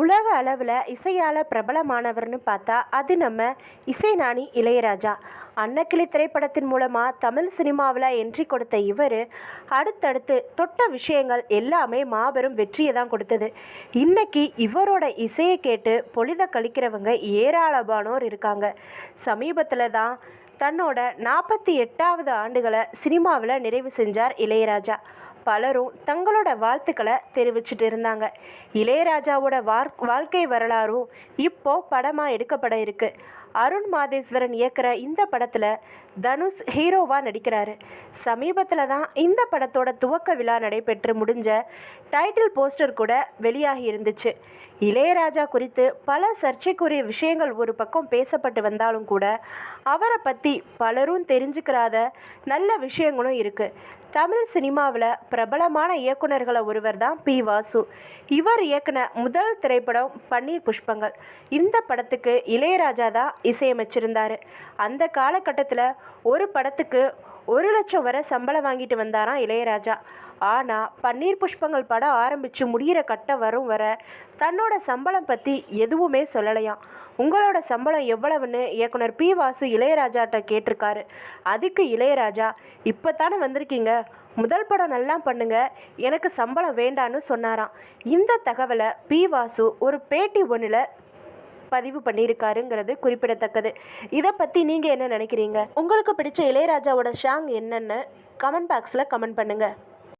உலக அளவில் இசையால் பிரபலமானவர்னு பார்த்தா அது நம்ம இசைநாணி இளையராஜா. அன்னக்கிளி திரைப்படத்தின் மூலமாக தமிழ் சினிமாவில் என்ட்ரி கொடுத்த இவர் அடுத்தடுத்து தொட்ட விஷயங்கள் எல்லாமே மாபெரும் வெற்றியை தான் கொடுத்தது. இன்னைக்கு இவரோட இசையை கேட்டு பொழுத கழிக்கிறவங்க ஏராளமானோர் இருக்காங்க. சமீபத்தில் தான் தன்னோட நாற்பத்தி எட்டாவது ஆண்டுகளை சினிமாவில் நிறைவு செஞ்சார் இளையராஜா. பலரும் தங்களோட வாழ்த்துக்களை தெரிவிச்சிட்டு இருந்தாங்க. இளையராஜாவோட வார் வாழ்க்கை வரலாறும் இப்போ படமாக எடுக்கப்பட இருக்கு. அருண் மாதேஸ்வரன் இயக்குற இந்த படத்தில் தனுஷ் ஹீரோவாக நடிக்கிறாரு. சமீபத்தில் தான் இந்த படத்தோட துவக்க விழா நடைபெற்று முடிஞ்ச டைட்டில் போஸ்டர் கூட வெளியாகி இருந்துச்சு. இளையராஜா குறித்து பல சர்ச்சைக்குரிய விஷயங்கள் ஒரு பக்கம் பேசப்பட்டு வந்தாலும் கூட அவரை பற்றி பலரும் தெரிஞ்சுக்கிறாத நல்ல விஷயங்களும் இருக்குது தமிழ் சினிமாவில் பிரபலமான இயக்குனர்களை ஒருவர் தான் பி. வாசு. இவர் இயக்குன முதல் திரைப்படம் பன்னீர் புஷ்பங்கள். இந்த படத்துக்கு இளையராஜா தான் இசையமைச்சிருந்தார். அந்த காலகட்டத்தில் ஒரு படத்துக்கு ஒரு லட்சம் வரை சம்பளம் வாங்கிட்டு வந்தாராம் இளையராஜா. ஆனால் பன்னீர் புஷ்பங்கள் படம் ஆரம்பித்து முடிகிற கட்டம் வரும் வர தன்னோட சம்பளம் பற்றி எதுவுமே சொல்லலையாம். உங்களோட சம்பளம் எவ்வளவுன்னு இயக்குனர் பி வாசு இளையராஜாட்ட கேட்டிருக்காரு. அதுக்கு இளையராஜா இப்போ தானே வந்திருக்கீங்க? முதல் படம் நல்லா பண்ணுங்க. எனக்கு சம்பளம் வேண்டான்னு சொன்னாராம். இந்த தகவலை பி வாசு ஒரு பேட்டி ஒன்றில் பதிவு பண்ணியிருக்காருங்கிறது குறிப்பிடத்தக்கது. இதை பற்றி நீங்கள் என்ன நினைக்கிறீங்க? உங்களுக்கு பிடிச்ச இளையராஜாவோட ஷாங் என்னென்னு கமெண்ட் பாக்ஸில் கமெண்ட் பண்ணுங்கள்